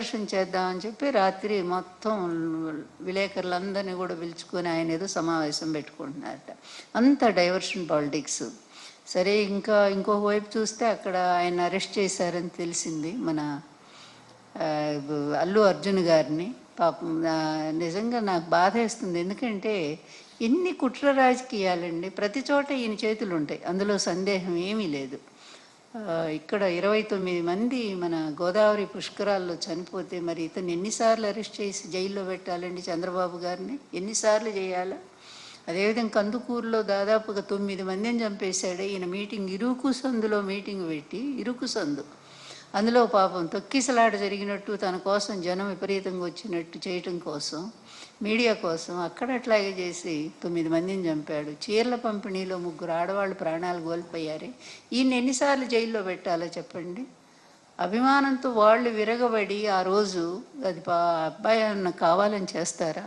దర్శనం చేద్దామని చెప్పి రాత్రి మొత్తం విలేకరులందరినీ కూడా పిలుచుకొని ఆయన ఏదో సమావేశం పెట్టుకుంటున్నారట. అంత డైవర్షన్ పాలిటిక్స్ సరే ఇంకా ఇంకొక వైపు చూస్తే అక్కడ ఆయన అరెస్ట్ చేశారని తెలిసింది మన అల్లు అర్జున్ గారిని. పాపం నిజంగా నాకు బాధ వేస్తుంది. ఎందుకంటే ఎన్ని కుట్ర రాజకీయాలండి. ప్రతి చోట ఈయన చేతులు ఉంటాయి అందులో సందేహం ఏమీ లేదు. ఇక్కడ ఇరవై తొమ్మిది మంది మన గోదావరి పుష్కరాల్లో చనిపోతే మరి ఇతను ఎన్నిసార్లు అరెస్ట్ చేసి జైల్లో పెట్టాలండి చంద్రబాబు గారిని? ఎన్నిసార్లు చేయాలా? అదేవిధంగా కందుకూరులో దాదాపుగా తొమ్మిది మందిని చంపేశాడు. ఈయన మీటింగ్ ఇరుకు సందులో మీటింగ్ పెట్టి ఇరుకు సందు. అందులో పాపం తొక్కిసలాట జరిగినట్టు తన కోసం జనం విపరీతంగా వచ్చినట్టు చేయటం కోసం మీడియా కోసం అక్కడ అట్లాగే చేసి తొమ్మిది మందిని చంపాడు. చీరల పంపిణీలో ముగ్గురు ఆడవాళ్ళు ప్రాణాలు కోల్పోయారే. ఈయన ఎన్నిసార్లు జైల్లో పెట్టాలో చెప్పండి? అభిమానంతో వాళ్ళు విరగబడి ఆ రోజు అది పా అబ్బాయి అన్న కావాలని చేస్తారా?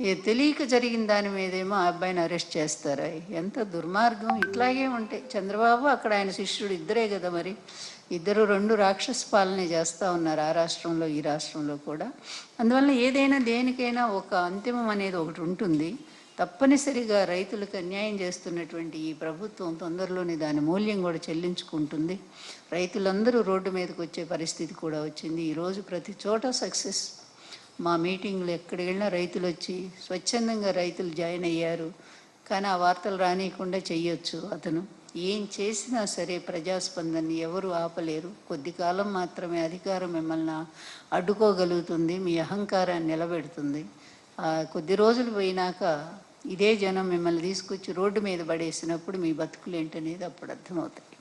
ఏ తెలియక జరిగిన దాని మీదేమో ఆ అబ్బాయిని అరెస్ట్ చేస్తారా? ఎంత దుర్మార్గం. ఇట్లాగే ఉంటాయి చంద్రబాబు అక్కడ ఆయన శిష్యుడు ఇద్దరే కదా మరి. ఇద్దరు రెండు రాక్షస పాలన చేస్తూ ఉన్నారు ఆ రాష్ట్రంలో ఈ రాష్ట్రంలో కూడా. అందువల్ల ఏదైనా దేనికైనా ఒక అంతిమం అనేది ఒకటి ఉంటుంది. తప్పనిసరిగా రైతులకు అన్యాయం చేస్తున్నటువంటి ఈ ప్రభుత్వం తొందరలోనే దాని మూల్యం కూడా చెల్లించుకుంటుంది. రైతులందరూ రోడ్డు మీదకి వచ్చే పరిస్థితి కూడా వచ్చింది. ఈరోజు ప్రతి చోట సక్సెస్ మా మీటింగ్లు ఎక్కడికి వెళ్ళినా రైతులు వచ్చి స్వచ్ఛందంగా రైతులు జాయిన్ అయ్యారు. కానీ ఆ వార్తలు రానియకుండా చెయ్యొచ్చు అతను. ఏం చేసినా సరే ప్రజాస్పందనని ఎవరు ఆపలేరు. కొద్ది కాలం మాత్రమే అధికారం మిమ్మల్ని అడ్డుకోగలుగుతుంది మీ అహంకారాన్ని నిలబెడుతుంది. కొద్ది రోజులు పోయినాక ఇదే జనం మిమ్మల్ని తీసుకొచ్చి రోడ్డు మీద పడేసినప్పుడు మీ బతుకులు ఏంటనేది అప్పుడు అర్థమవుతాయి.